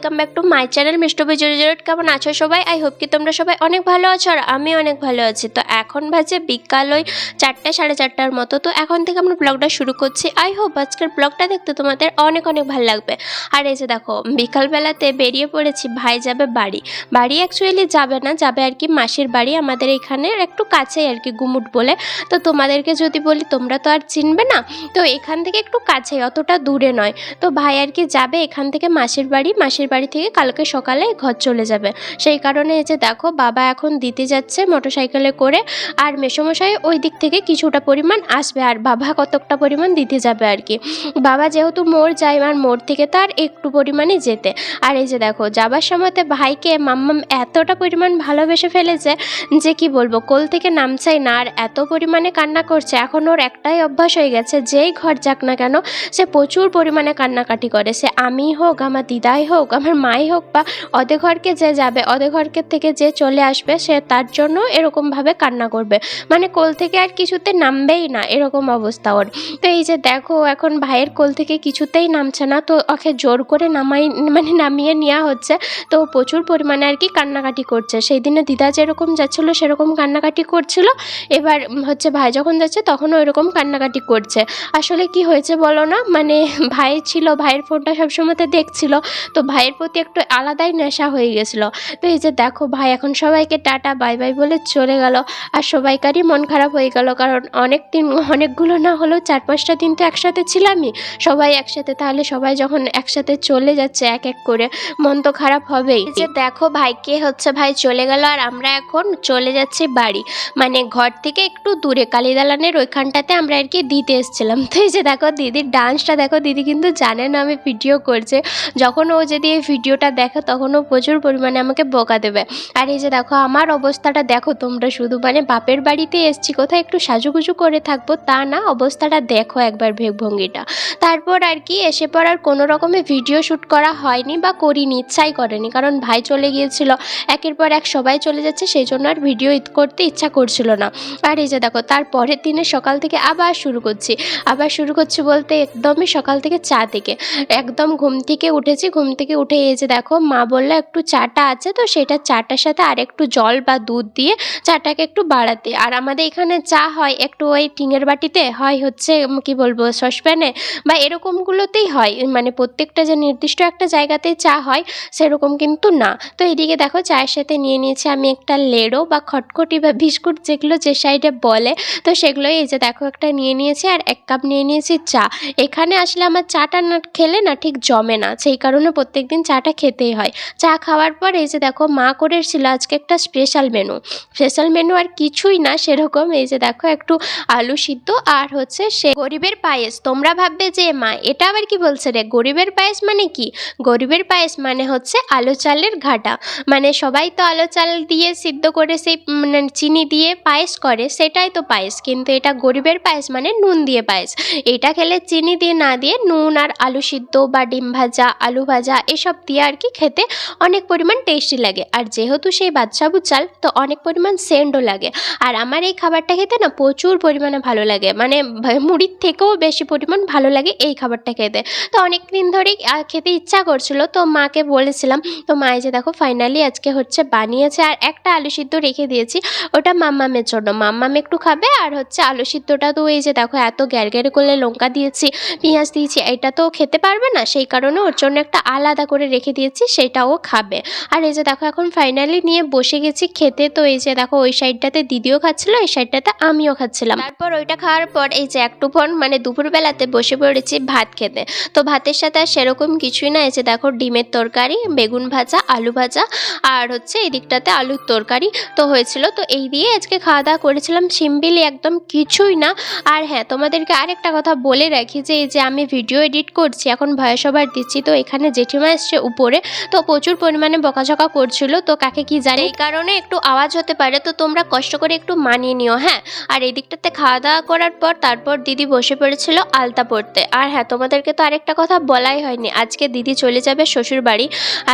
Welcome back to my channel Mistu Bijoy জেরট কেমন আছো সবাই? আই হোপ কি তোমরা সবাই অনেক ভালো আছো আর আমি অনেক ভালো আছি। তো এখন বাজে বিকাল ওই চারটে, সাড়ে চারটার মতো। তো এখন থেকে আমরা ব্লগটা শুরু করছি। আই হোপ আজকের ব্লগটা দেখতে তোমাদের অনেক অনেক ভালো লাগবে। আর এই যে দেখো, বিকালবেলাতে বেরিয়ে পড়েছি, ভাই যাবে বাড়ি। বাড়ি অ্যাকচুয়ালি যাবে না, যাবে আর কি মাসির বাড়ি। আমাদের এখানে একটু কাছেই আর কি গুমুট বলে। তো তোমাদেরকে যদি বলি, তোমরা তো আর চিনবে না। তো এখান থেকে একটু কাছেই, অতটা দূরে নয়। তো ভাই আর কি যাবে এখান থেকে মাসির বাড়ি। মাসির বাড়ি থেকে কালকে সকালে ঘর চলে যাবে। সেই কারণে এই যে দেখো, বাবা এখন দিতে যাচ্ছে মোটরসাইকেলে করে আর মেসমশাই ওই দিক থেকে কিছুটা পরিমাণ আসবে আর বাবা কতকটা পরিমাণ দিতে যাবে আর কি। বাবা যেহেতু মোড় যায় আর মোড় থেকে তো আর একটু পরিমাণে যেতে। আর এই যে দেখো, যাবার সময়তে ভাইকে মাম্মাম এতটা পরিমাণ ভালোবেসে ফেলেছে যে কি বলব, কোল থেকে নামছাই না আর এত পরিমাণে কান্না করছে। এখন ওর একটাই অভ্যাস হয়ে গেছে, যেই ঘর যাক না কেন, সে প্রচুর পরিমাণে কান্নাকাটি করে। সে আমি হোক, আমার দিদাই হোক আমার মাই হোক বা অধে ঘরকে যে যাবে, অধে ঘরকে থেকে যে চলে আসবে, সে তার জন্য এরকমভাবে কান্না করবে। মানে কোল থেকে আর কিছুতে নামবেই না, এরকম অবস্থা ওর। তো এই যে দেখো, এখন ভাইয়ের কোল থেকে কিছুতেই নামছে না, তো ওকে জোর করে নামাই মানে নামিয়ে নেওয়া হচ্ছে। তো প্রচুর পরিমাণে আর কি কান্নাকাটি করছে। সেই দিনে দিদা যেরকম যাচ্ছিল, সেরকম কান্নাকাটি করছিল। এবার হচ্ছে ভাই যখন যাচ্ছে, তখনও এরকম কান্নাকাটি করছে। আসলে কি হয়েছে বলো না? মানে ভাই ছিল, ভাইয়ের ফোনটা সবসময়তে দেখছিল। তো ভাইয়ের প্রতি একটু আলাদাই নেশা হয়ে গেছিল। তো এই যে দেখো ভাই, এখন সবাইকে টাটা, বাই বাই বলে চলে গেল। আর সবাইকারই মন খারাপ হয়ে গেল কারণ অনেক দিন, অনেকগুলো না হলেও চার পাঁচটা দিন তো একসাথে ছিলামই। সবাই একসাথে, তাহলে সবাই যখন একসাথে চলে যাচ্ছে এক এক করে, মন তো খারাপ হবেই। যে দেখো ভাইকে হচ্ছে ভাই? চলে গেল আর আমরা এখন চলে যাচ্ছি বাড়ি। মানে ঘর থেকে একটু দূরে, কালীদালানের ওইখানটাতে আমরা আর কি দিতে এসেছিলাম। তো এই যে দেখো দিদির ডান্সটা, দেখো দিদি কিন্তু জানে না আমি ভিডিও করছে। যখন ও যদি এই ভিডিওটা দেখে তখন ও প্রচুর পরিমাণে আমাকে বকা দেবে। আর এই যে দেখো, আমার অবস্থাটা দেখো, তোমরা শুধু মানে বাপের বাড়িতে এসছি কোথাও একটু সাজুগুজু করে থাকব তা না, অবস্থাটা দেখো একবার ভঙ্গিটা তারপর আর কি, এসে পর আর কোনো রকমের ভিডিও শ্যুট করা হয়নি বা করিনি, ইচ্ছাই করেনি, কারণ ভাই চলে গিয়েছিল, একের পর এক সবাই চলে যাচ্ছে, সেই জন্য আর ভিডিও করতে ইচ্ছা করছিল না। আর এই যে দেখো, তার পরের দিনে সকাল থেকে আবার শুরু করছি, আবার শুরু করছি বলতে একদমই সকাল থেকে চা থেকে। একদম ঘুম থেকে উঠেছি, ঘুম থেকে উঠে এই যে দেখো, মা বলল একটু চাটা আছে তো, সেটা চাটার সাথে আর একটু জল বা দুধ দিয়ে চাটাকে একটু বাড়াতে। আর আমাদের এখানে চা হয় একটু ওই টিঙের বাটিতে, হয় হচ্ছে কি বলব, সসপ্যানে বা এরকমগুলোতেই হয়। মানে প্রত্যেকটা যে নির্দিষ্ট একটা জায়গাতেই চা হয়, সেরকম কিন্তু না। তো এদিকে দেখো, চায়ের সাথে নিয়ে নিয়েছি আমি একটা লেড়ো বা খটখটি বা বিস্কুট, যেগুলো যে সাইডে বলে। তো সেগুলোই এই যে দেখো, একটা নিয়ে নিয়েছি আর এক কাপ নিয়ে নিয়েছি চা। এখানে আসলে আমার চাটা না খেলে না ঠিক জমে না। সেই কারণে প্রত্যেক দিন চাটা খেতেই হয়। চা খাওয়ার পর এই যে দেখো মা করে এসেছিল আজকে একটা স্পেশাল মেনু স্পেশাল মেনু আর কিছুই না, সেরকম এই যে দেখো একটু আলু সিদ্ধ আর হচ্ছে সে গরিবের পায়েস। তোমরা ভাববে যে, মা, এটা আবার কি বলছে রে? গরিবের পায়েস মানে কি? গরিবের পায়েস মানে হচ্ছে আলু চালের ঘাটা। মানে সবাই তো আলু চাল দিয়ে সিদ্ধ করে সেই মানে চিনি দিয়ে পায়েস করে, সেটাই তো পায়েস। কিন্তু এটা গরিবের পায়েস মানে নুন দিয়ে পায়েস। এটা খেলে চিনি দিয়ে না দিয়ে নুন আর আলু সিদ্ধ বা ডিম ভাজা, আলু ভাজা এসব দিয়ে আর কি খেতে অনেক পরিমাণ টেস্টি লাগে। আর যেহেতু সেই বাদশাবু চাল, তো অনেক পরিমাণ সেন্টও লাগে। আর আমার এই খাবারটা খেতে না প্রচুর পরিমাণে ভালো লাগে। মানে মুড়ির থেকেও বেশি পরিমাণ ভালো লাগে এই খাবারটা খেতে। তো অনেক দিন ধরেই খেতে ইচ্ছা করছিল। তো মাকে বলেছিলাম, তো মা যে দেখো ফাইনালি আজকে হচ্ছে বানিয়েছে আর একটা আলু সিদ্ধ রেখে দিয়েছি। ওটা মাম্মামের জন্য। মাম্মাম একটু খাবে আর হচ্ছে আলু সিদ্ধটা তো এই যে দেখো, এত গ্যার গ্যার করলে লঙ্কা দিয়েছি, পেঁয়াজ দিয়েছি, এটা তো খেতে পারবে না। সেই কারণে ওর জন্য একটা আলাদা করে রেখে দিয়েছি, সেটাও খাবে। আর এই যে দেখো, এখন ফাইনালি নিয়ে বসে গেছি খেতে, তো এই যে দেখো, ওই সাইডটাতে দিদিও খাচ্ছিল, এই সাইডটাতে আমিও খাচ্ছিলাম। তারপর ওইটা খাওয়ার পর এই যে একটু পর মানে দুপুরবেলাতে বসে পড়েছি ভাত খেতে। তো ভাতের সাথে আর সেরকম কিছুই না, এই যে দেখো, ডিমের তরকারি, বেগুন ভাজা, আলু ভাজা, আর হচ্ছে এই দিকটাতে আলুর তরকারি তো হয়েছিল। তো এই দিয়ে আজকে খাওয়া দাওয়া করেছিলাম সিম্পলি একদম কিছুই না। আর হ্যাঁ তোমাদেরকে আরেকটা কথা বলে রাখি যে, এই যে আমি ভিডিও এডিট করছি, এখন ভয়েস ওভার দিচ্ছি, তো এখানে জেঠিমা এসছে উপরে, তো প্রচুর পরিমাণে বকাঝকা করছিল, তো কাকে কি জানি এই কারণে একটু আওয়াজ হতে পারে, তো তোমরা কষ্ট করে একটু মানিয়ে নিও হ্যাঁ? আর এই দিকটাতে খাওয়া দাওয়া করার পর তারপর দিদি বসে পড়েছিল আলতা পড়তে আর হ্যাঁ তোমাদেরকে তো আরেকটা কথা বলাই হয়নি, আজকে দিদি চলে যাবে শ্বশুর বাড়ি,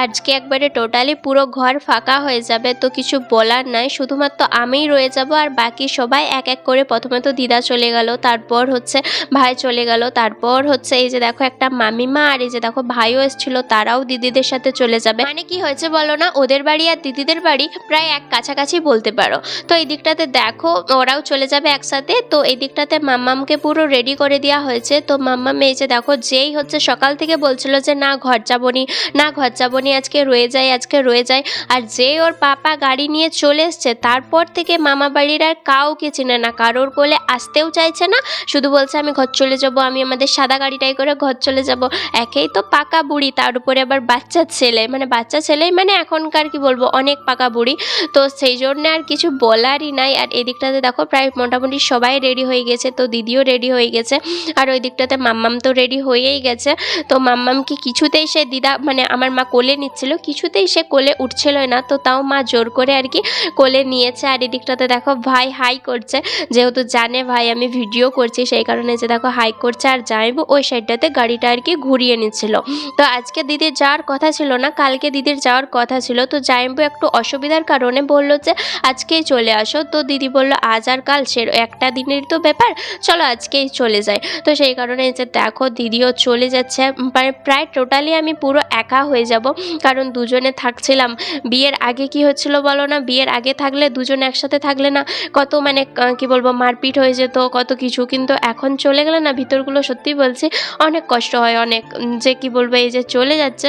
আজকে একবারে টোটালি পুরো ঘর ফাঁকা হয়ে যাবে, তো কিছু বলার নাই, শুধুমাত্র আমিই রয়ে যাব আর বাকি সবাই এক এক করে প্রথমে তো দিদা চলে গেল, তারপর হচ্ছে ভাই চলে গেল, তারপর হচ্ছে এই যে দেখো একটা মামিমা আর এই যে দেখো ভাইও এসেছিল, তারাও দিদিদের সাথে চলে যাবে। মানে কি হয়েছে বলো না? ওদের বাড়ি আর দিদিদের বাড়ি প্রায় এক কাছাকাছি বলতে পারো। তো এই দিকটাতে দেখো, ওরাও চলে যাবে একসাথে। তো এই দিকটাতে মাম্মামকে পুরো রেডি করে দেওয়া হয়েছে। তো মাম্মাম এই যে দেখো, যেই হচ্ছে সকাল থেকে বলছিল যে, না, ঘর যাবনি, না, ঘর যাবনি, আজকে রয়ে যায় আজকে রয়ে যায় আর যে ওর পাপা গাড়ি নিয়ে চলে এসছে, তারপর থেকে মামা বাড়ির আর কাউকে চেনে না। কারোর কোলে আসতেও চাইছে না। শুধু বলছে, আমি ঘর চলে যাব, আমি আমাদের সাদা গাড়িটাই করে ঘর চলে যাব। একেই তো পাকা বুড়ি, তার উপরে আবার বাচ্চা ছেলে মানে বাচ্চা ছেলেই মানে এখনকার কি বলব, অনেক পাকা বুড়ি। তো সেই জন্য আর কিছু বলারই নাই। আর এদিকটাতে দেখো প্রায় মোটামুটি সবাই রেডি হয়ে গেছে, তো দিদিও রেডি হয়ে গেছে। আর ওই দিকটাতে মাম্মাম তো রেডি হয়েই গেছে। তো মাম্মামকে কিছুতেই সে দিদা মানে আমার মা কোলে নিচ্ছিল, কিছুতেই সে কোলে উঠছিল না। তো তাও মা জোর করে আর কি কোলে নিয়েছে। আর এদিকটাতে দেখো ভাই হাই করছে। যেহেতু জানে ভাই আমি ভিডিও করছি, সেই কারণে যে দেখো হাই করছে আর যাইবো, ওই সাইডটাতে গাড়িটা আর কি ঘুরিয়ে নিচ্ছিল। তো আজকে দিদির যাওয়ার কথা ছিল না, কালকে দিদির যাওয়ার কথা ছিল। তো জাইম্বু একটু অসুবিধার কারণে বলল যে, আজকেই চলে আসো। তো দিদি বলল, আজ আর কাল সে একটা দিনের তো ব্যাপার, চলো আজকেই চলে যায় তো সেই কারণে যে দেখো, দিদিও চলে যাচ্ছে। মানে প্রায় টোটালি আমি পুরো একা হয়ে যাব। কারণ দুজনে থাকছিলাম। বিয়ের আগে কি হচ্ছিল বলো না? বিয়ের আগে থাকলে দুজন একসাথে থাকলে না কত মানে কি বলব, মারপিট হয়ে যেত, কত কিছু। কিন্তু এখন চলে গেলে না, ভিতরগুলো সত্যি বলছি, অনেক কষ্ট হয়, অনেক যে কি বলব, এই যে চলে যাচ্ছে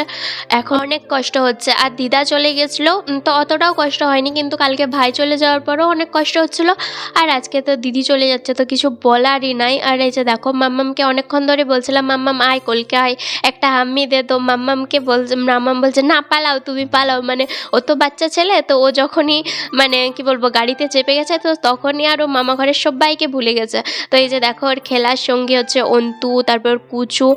এখন অনেক কষ্ট হচ্ছে। আর দিদা চলে গেছিল তো অতটাও কষ্ট হয়নি, কিন্তু কালকে ভাই চলে যাওয়ার পরও অনেক কষ্ট হচ্ছিল। আর আজকে তো দিদি চলে যাচ্ছে, তো কিছু বলারই নাই। আর এই যে দেখো, মাম্মামকে অনেকক্ষণ ধরে বলছিলাম, মাম্মাম, আয় কলকে আয়, একটা হাম্মি দে। তো মাম্মামকে বল মাম্মাম বলছে, না, পালাও, তুমি পালাও। মানে ও তো বাচ্চা ছেলে, তো ও যখনই মানে কি বলব, গাড়িতে চেপে গেছে, তো তখনই আর ও মামা ঘরের সবাইকে ভুলে গেছে। তো এই যে দেখো, ওর খেলার সঙ্গী হচ্ছে অন্তু, তারপর কুচু।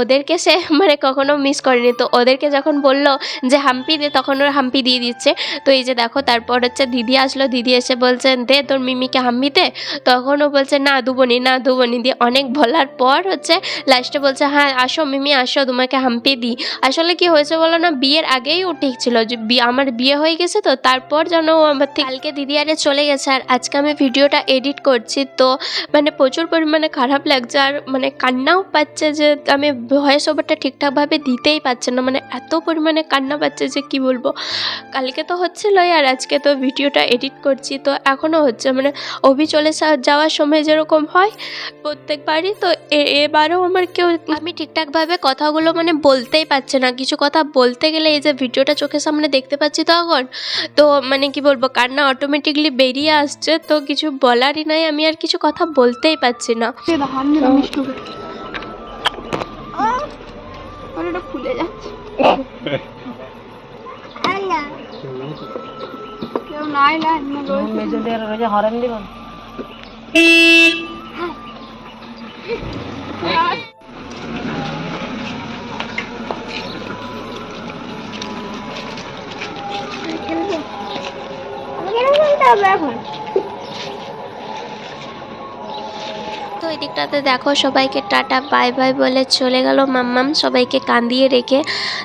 ওদেরকে সে মানে কখনো মিস করেনি। তো ওদেরকে যখন বলল যে হাম্পি দে, তখন ওর হাম্পি দিয়ে দিচ্ছে। তো এই যে দেখো, তারপর হচ্ছে দিদি আসলো, দিদি এসে বলছে, দে তোর মিমিকে হাম্পি দে। তখন ও বলছে, না, দুবনি না, দুবনি। দিয়ে অনেক বলার পর হচ্ছে লাস্টে বলছে হ্যাঁ আসো মিমি, আসো, তোমাকে হাম্পি দিই। আসলে কি হয়েছে বলো না, বিয়ের আগেই ও ঠিক ছিল যে আমার বিয়ে হয়ে গেছে তো, তারপর যেন ও আমার কালকে দিদি আরে চলে গেছে। আর আজকে আমি ভিডিওটা এডিট করছি তো মানে প্রচুর পরিমাণে খারাপ লাগছে। আর মানে কান্নাও পাচ্ছে যে, আমি ভয়েস ওভারটা ঠিকঠাকভাবে দিতেই পারছে না। মানে এত পরিমাণে কান্না পাচ্ছে যে কি বলব? কালকে তো হচ্ছিলোই আর আজকে তো ভিডিওটা এডিট করছি। তো এখনও হচ্ছে মানে অভি চলে যাওয়ার সময় যেরকম হয় প্রত্যেকবারই। তো এবারেও আমার কেউ আমি ঠিকঠাকভাবে কথাগুলো মানে বলতেই পারছে না। কিছু কথা বলতে গেলে এই যে ভিডিওটা চোখের সামনে দেখতে পাচ্ছি তখন, তো মানে কি বলব, কান্না অটোমেটিকলি বেরিয়ে আসছে। তো কিছু বলারই নাই, আমি আর কিছু কথা বলতেই পারছি না। ওটা খুলে যাচ্ছে কেউ নাই না এমনি রয়েছে। আমাকে এখন তো এই দিকটাতে দেখো সবাইকে টাটা, বাই বাই বলে চলে গেল মাম্মাম সবাইকে কান্দিয়ে রেখে।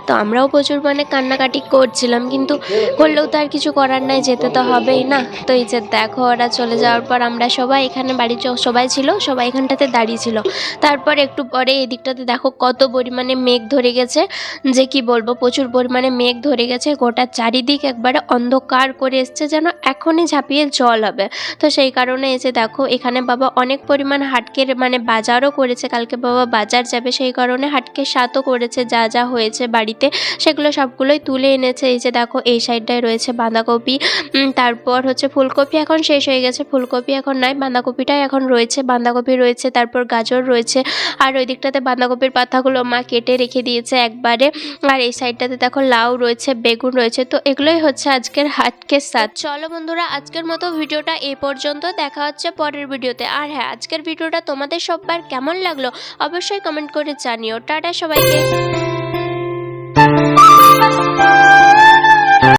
তো আমরাও প্রচুর মানে কান্নাকাটি করছিলাম, কিন্তু করলেও তো আর কিছু করার নাই, যেতে তো হবেই না। তো এই যে দেখো ওরা চলে যাওয়ার পর আমরা সবাই এখানে বাড়ির সবাই ছিল, সবাই এখানটাতে দাঁড়িয়ে ছিল। তারপর একটু পরে এই দিকটাতে দেখো কত পরিমাণে মেঘ ধরে গেছে, যে কি বলব, প্রচুর পরিমাণে মেঘ ধরে গেছে, গোটা চারিদিক একবারে অন্ধকার করে এসছে, যেন এখনই ঝাঁপিয়ে জল হবে। তো সেই কারণে এসে দেখো, এখানে বাবা অনেক পরিমাণ হাটকের মানে বাজারও করেছে। কালকে বাবা বাজার যাবে সেই কারণে হাটকের সাতও করেছে। যা যা হয়েছে বাড়িতে, সেগুলো সবগুলোই তুলে এনেছে। এই যে দেখো, এই সাইডটায় রয়েছে বাঁধাকপি তারপর হচ্ছে ফুলকপি এখন শেষ হয়ে গেছে। ফুলকপি এখন নাই, বাঁধাকপিটাই এখন রয়েছে। বাঁধাকপি রয়েছে, তারপর গাজর রয়েছে। আর ওই দিকটাতে বাঁধাকপির পাতাগুলো মা কেটে রেখে দিয়েছে একবারে। আর এই সাইডটাতে দেখো লাউ রয়েছে, বেগুন রয়েছে। তো এগুলোই হচ্ছে আজকের হাটকের সাথ চলো বন্ধুরা, আজকের মতো ভিডিওটা এই পর্যন্ত। দেখা হচ্ছে পরের ভিডিওতে। আর হ্যাঁ আজকের ভিডিওটা তোমাদের সববার কেমন লাগল অবশ্যই কমেন্ট করে জানিও। টাটা সবাইকে।